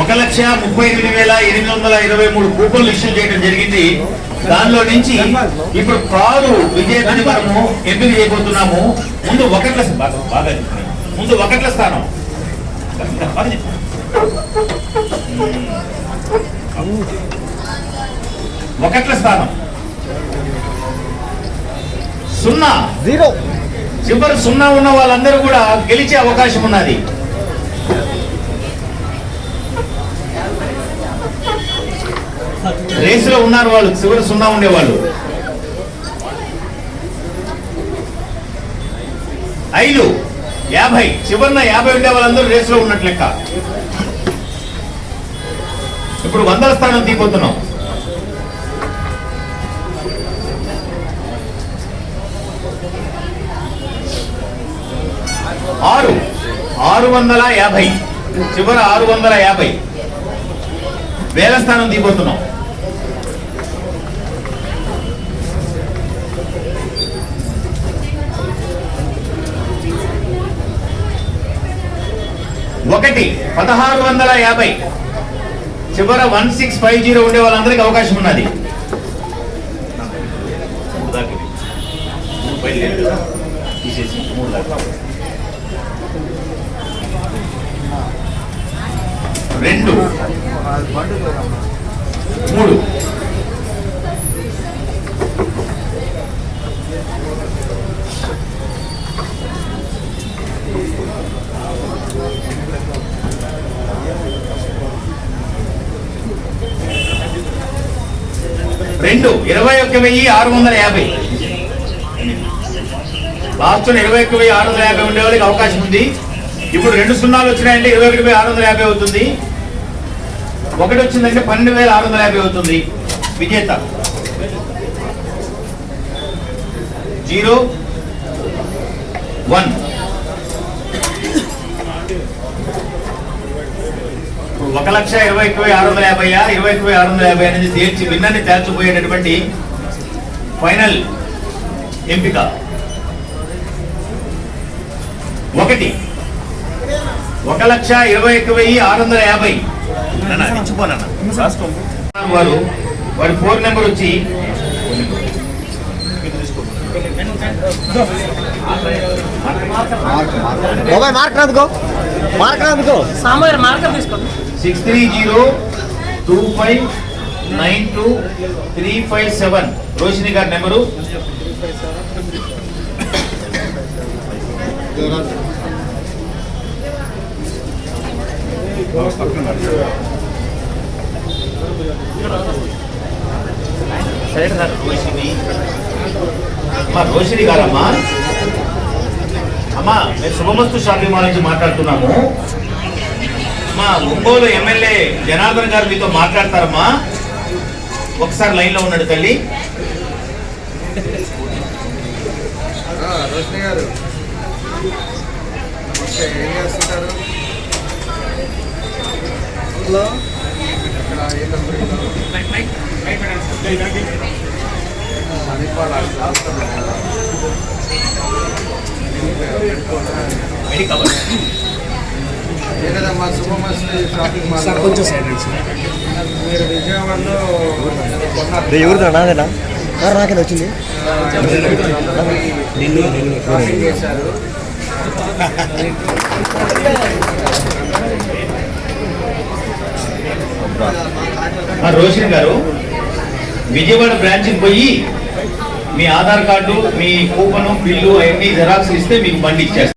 ఒక లక్ష ముప్పై ఎనిమిది వేల ఎనిమిది వందల ఇరవై మూడు కూపన్లు ఇష్యూ చేయడం జరిగింది. దానిలో నుంచి ఇప్పుడు కారు విజేతని మనము ఎంపిక చేయబోతున్నాము. ముందు ఒకట్ల బాగా బాగా ముందు ఒకట్ల స్థానం. ఒకట్ల స్థానం. సున్నా. జీరో. చివరి సున్నా ఉన్న వాళ్ళందరూ కూడా గెలిచే అవకాశం ఉన్నది. రేసులో ఉన్నారు వాళ్ళు చివరి సున్నా ఉండేవాళ్ళు. ఐదు. యాభై. చివరిన యాభై ఉండే వాళ్ళందరూ రేసులో ఉన్నట్లు లెక్క. ఇప్పుడు వందల స్థానం తీపోతున్నాం ఆరు. ఆరు వందల యాభై. చివరి ఆరు వందల యాభై. వేల స్థానం తీపోతున్నాం పదహారు వందల యాభై. చివర వన్ సిక్స్ ఫైవ్ జీరో ఉండే వాళ్ళందరికీ అవకాశం ఉన్నది. తీసేసి మూడు దాకా. రెండు. రెండు ఇరవై ఒక్క వెయ్యి ఆరు వందల యాభై. లాస్ట్ ఇరవై ఒక్క వెయ్యి ఆరు వందల యాభై ఉండే వాళ్ళకి అవకాశం ఉంది. ఇప్పుడు రెండు సున్నాలు వచ్చినాయంటే ఇరవై ఒకటి వెయ్యి ఆరు వందల యాభై అవుతుంది. ఒకటి వచ్చిందంటే పన్నెండు వేల ఆరు వందల యాభై అవుతుంది. విజేత. Zero one. ఒక లక్ష ఇరవై ఒక్క ఆరు వందల యాభై ఇరవై ఒక్క ఆరు వందల యాభై అనేది తేల్చి విన్నర్ని తేల్చిపోయేటటువంటి ఫైనల్ ఎంపిక. ఒకటి. ఒక లక్ష ఇరవై ఒక్క వెయ్యి ఆరు వందల యాభై. వారు వారి ఫోన్ నెంబర్ వచ్చి మొబైల్ మార్క్. రాదుకో. మార్క్ రాదుకో. సాంబార్ మార్కర్ తీసుకోండి six three zero two five nine two three five seven. Roshini గారి నెంబరు. సైడ్ సార్ రోషిని అమ్మా రోషిని గారమ్మా. అమ్మా మేము శుభమస్తు షాపింగ్ మాల్ నుంచి మాట్లాడుతున్నాము మా ఒంగోలు ఎమ్మెల్యే జనార్దన్ గారు మీతో మాట్లాడతారమ్మా. ఒకసారి లైన్లో ఉన్నాడు తల్లి రోషిని గారు. నమస్తే ఏం చేస్తుంటారు? హలో? ఇక్కడ ఏ శుభమస్తి షాపింగ్ మాల్ కొంచెం మీరు విజయవాడలో నాకేనా వచ్చింది? షాపింగ్ చేశారు ఆ రోషన్ గారు విజయవాడ బ్రాంచ్కి పోయి మీ ఆధార్ కార్డు మీ కూపన్ బిల్లు అవన్నీ జెరాక్స్ ఇస్తే మీకు బండి ఇచ్చేస్తారు